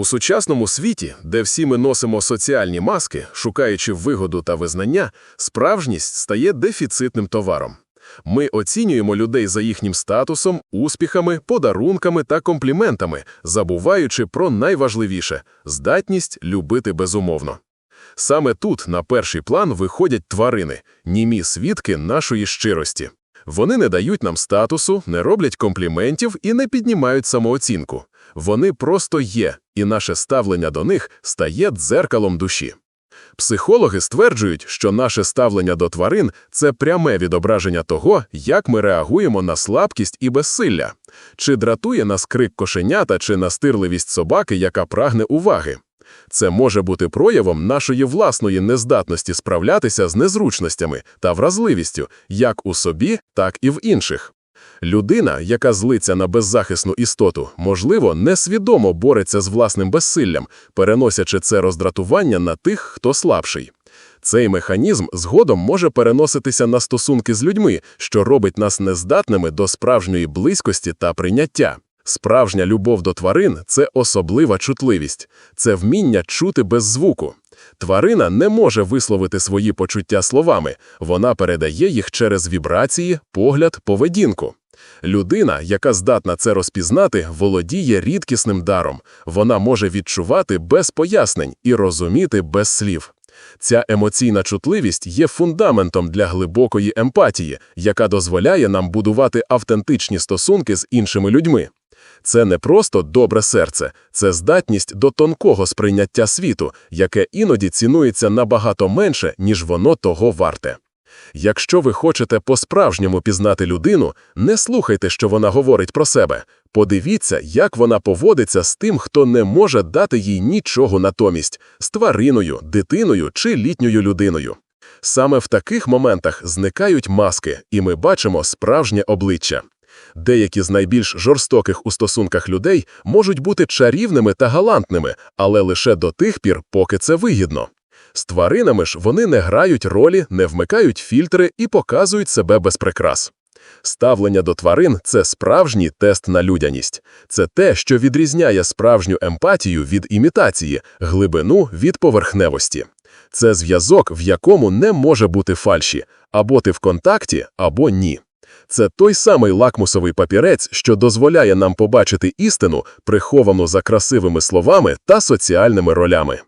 У сучасному світі, де всі ми носимо соціальні маски, шукаючи вигоду та визнання, справжність стає дефіцитним товаром. Ми оцінюємо людей за їхнім статусом, успіхами, подарунками та компліментами, забуваючи про найважливіше – здатність любити безумовно. Саме тут на перший план виходять тварини, німі свідки нашої щирості. Вони не дають нам статусу, не роблять компліментів і не піднімають самооцінку. Вони просто є, і наше ставлення до них стає дзеркалом душі. Психологи стверджують, що наше ставлення до тварин – це пряме відображення того, як ми реагуємо на слабкість і безсилля. Чи дратує нас крик кошенята, чи настирливість собаки, яка прагне уваги. Це може бути проявом нашої власної нездатності справлятися з незручностями та вразливістю як у собі, так і в інших. Людина, яка злиться на беззахисну істоту, можливо, несвідомо бореться з власним безсиллям, переносячи це роздратування на тих, хто слабший. Цей механізм згодом може переноситися на стосунки з людьми, що робить нас нездатними до справжньої близькості та прийняття. Справжня любов до тварин – це особлива чутливість, це вміння чути без звуку. Тварина не може висловити свої почуття словами, вона передає їх через вібрації, погляд, поведінку. Людина, яка здатна це розпізнати, володіє рідкісним даром. Вона може відчувати без пояснень і розуміти без слів. Ця емоційна чутливість є фундаментом для глибокої емпатії, яка дозволяє нам будувати автентичні стосунки з іншими людьми. Це не просто добре серце, це здатність до тонкого сприйняття світу, яке іноді цінується набагато менше, ніж воно того варте. Якщо ви хочете по-справжньому пізнати людину, не слухайте, що вона говорить про себе. Подивіться, як вона поводиться з тим, хто не може дати їй нічого натомість – з твариною, дитиною чи літньою людиною. Саме в таких моментах зникають маски, і ми бачимо справжнє обличчя. Деякі з найбільш жорстоких у стосунках людей можуть бути чарівними та галантними, але лише до тих пір, поки це вигідно. З тваринами ж вони не грають ролі, не вмикають фільтри і показують себе без прикрас. Ставлення до тварин – це справжній тест на людяність. Це те, що відрізняє справжню емпатію від імітації, глибину від поверхневості. Це зв'язок, в якому не може бути фальші – або ти в контакті, або ні. Це той самий лакмусовий папірець, що дозволяє нам побачити істину, приховану за красивими словами та соціальними ролями.